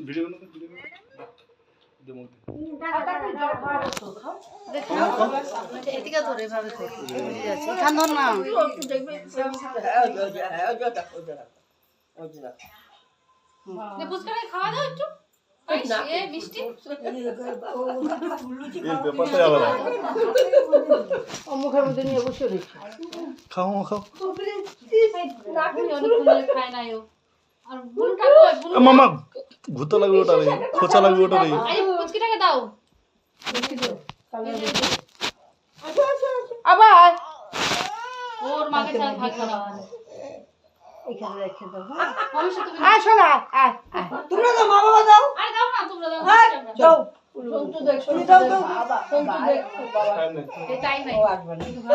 Video না খাওয়া দাও একটু মুখের মধ্যে নিয়ে বসে খাও খাও। খায় নাই মামা ঘুরতে লাগবে ওটা রে খোঁচা লাগবে ওটা রে। এই ফুচকিটাকে দাও। আবার। ওর মাকে দাও শোনা আয় আয় তোমরা তো মা বাবা দাও। আরে দাও না তোমরা দাও দাও। সন্তু দেখ তুমি দাও দাও। সন্তু দেখ। এই টাইম নাই ও আসবে না তোমরা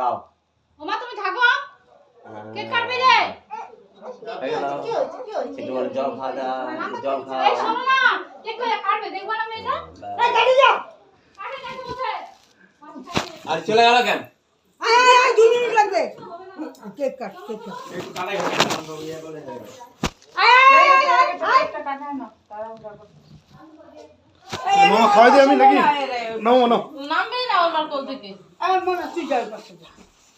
খাও ওমা তুমি থাকো কেক কাটবে করে জল খাওয়া জল খাও এই শোনো না কেক কাটবে দেখবা না মেয়েটা এই কাটি যাও কাটে কাটে বসে আর চলে গেল কেন আয় আয় আয় দুই মিনিট লাগবে কেক কাট কেক কাট আয় আয় আয় আয় আয় মামা খাওয়াই দিই আমি নাকি নাও নাও নামবে না ওনার কোল থেকে আমার মনে তুই যাই পাশে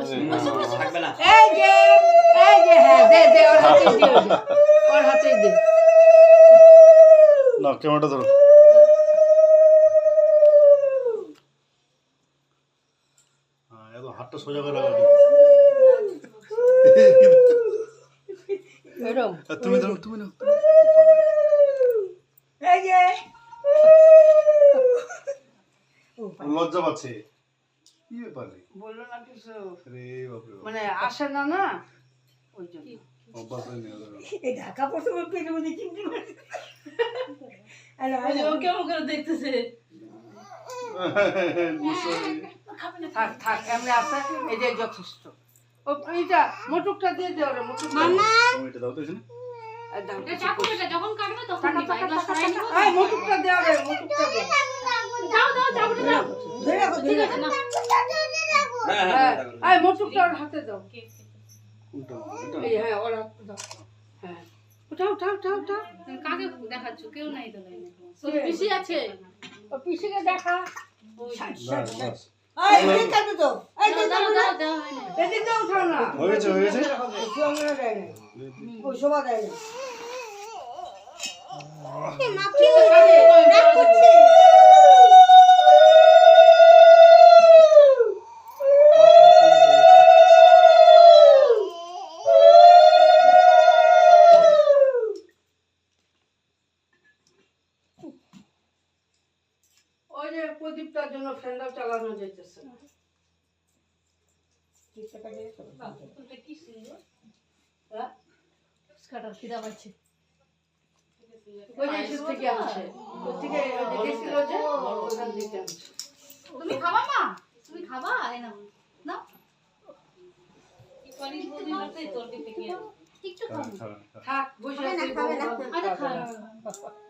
এই যে এই যে হ্যাঁ দে দে ওর হাতে দে। ওর হাতে দে। না ক্যামেরাটা ধরো। হ্যাঁ হাতটা সোজা করে রাখো তুমি ধরো তুমি নাও। লজ্জা পাচ্ছে। কি ব্যাপার বলল না কিছু। রে বাপরে মানে আসে না না? ওই জন্য। অভ্যাস হয়নি এই ঢাকা পড়ছে ওর পেটের মধ্যে চিমটি মারছে হ্যালো হ্যালো ও কেমন করে দেখতেছে। থাক থাক এমনি আছে এটাই যথেষ্ট। ও এইটা মোটুকটা দিয়ে মোটুক এটা দাও তো এখানে। এটা যখন কাটবে তখন দিবা নিব। এই মোটুকটা দে ওরে মোটুকটা দে। দাও হ্যাঁ হ্যাঁ এই মোটুকটা ওর হাতে দাও এই হ্যাঁ ওর হাতে দাও হ্যাঁ উঠাও উঠাও উঠাও উঠাও কাকে দেখাচ্ছ কেউ নাই তো পিসি আছে ও পিসিকে দেখা দাও দাও দাও দাও না এদিক দিয়ে উঠাও না হয়ে গেছে হয়ে গেছে দেয় না প্রদীপটার জন্য ফ্যানটাও চালানো যাইতেছে না। কি সুন্দর। হ্যাঁ? কাটার খিদা পাচ্ছে। থেকে তুমি খাবা মা? তুমি খাবা? না একটু বসে আছি আচ্ছা না।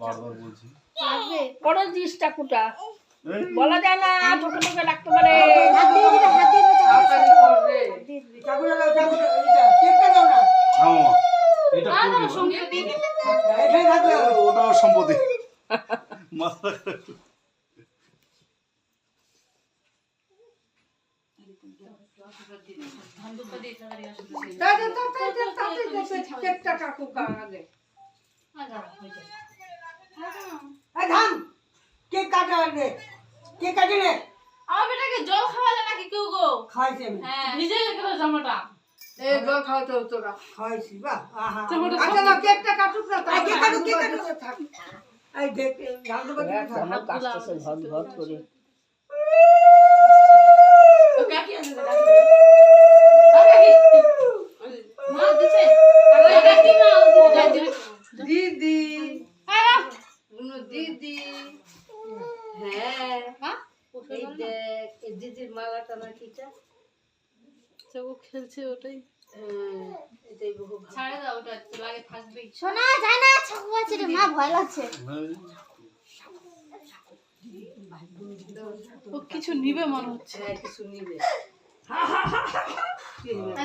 বারবার বলছি। লাগবে? বড় দিস বলা যায় না ছোট লোকে লাগতে পারে। না। হ্যাঁ সম্পত্তি মাথা তা তা তা তা তা তা তা তা কেকটা এই ধান কেক কাটা নে কেক কাটি নে। আমার বেটাকে জল খাওয়ালে নাকি কেউ গো? খাইছি আমি। হ্যাঁ ভিজে গেল জামাটা। এই জল খাওয়াতে হতো না খাইছি বাহ আহা। আচ্ছা না কেকটা কাটুক না এই কেক কাটু কেক কাটু এই দেখ ধান দেবো থাক। আমার কাছতেছে ঘর ঘর করে মা দিছে ওই কাকি মা ওই দিছে দিদি আরে বুনু দিদি হ্যাঁ হ্যাঁ এই দেখ এই দিদির মালাটা না কিটা? ও খেলছে ওটাই। হ্যাঁ, ছাড়ে দাও ওটা লাগে থাকবেই শোনা যায় না চাকু আছে রে মা ভয় লাগছে। ও কিছু নিবে মনে হচ্ছে। হ্যাঁ কিছু নিবে। না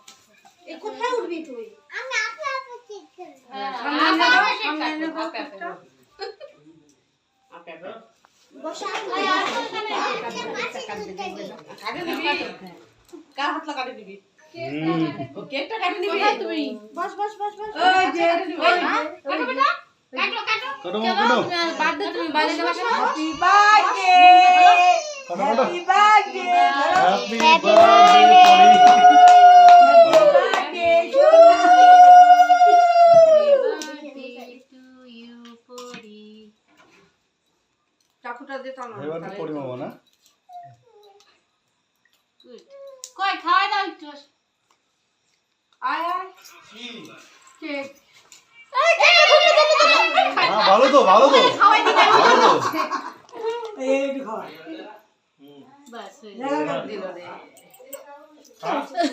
এ কোথায় উঠবি তুই। আমি আপে আপে ঠিক করে হ্যাঁ সামনে আপে আপে কেক সামনে কাটো, এনে আপে দাও আপে। বসো ওই আর তো এখানে কার হাত লাগাতে দিবি? কেকটা কাটে কোথায় তুমি? বস বস বস বস। ওই যে কাটো বেটা কাটো কাটো কাটো। মামা কাটো। বার্থডে তুমি বাইরে যাবে হ্যাপি বার্থডে কাটো কাটো। হ্যাপি বার্থডে হ্যাপি বার্থডে চাকুটা দে তো এবার তো পড়ি মামা না। কই খাওয়াই দাও একটু। আয় আয়। কেক হ্যাঁ ভালো তো ভালো তো। ভালো তো। এই একটু খাওয়া বাস দিল রে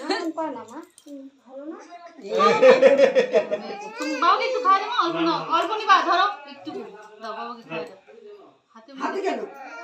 এমন কর না মা হুম, ভালো না তুমি বাবাকে একটু খাওয়া দাও অল্প না অল্প নিবা ধরো একটু দাও বাবাকে খাওয়া দাও। হাতে হাতে কেন?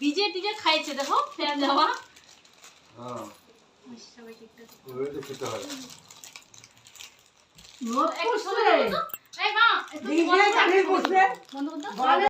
ভিজে টিজে খাইছে দেখো ফ্যান দেওয়া। হ্যাঁ।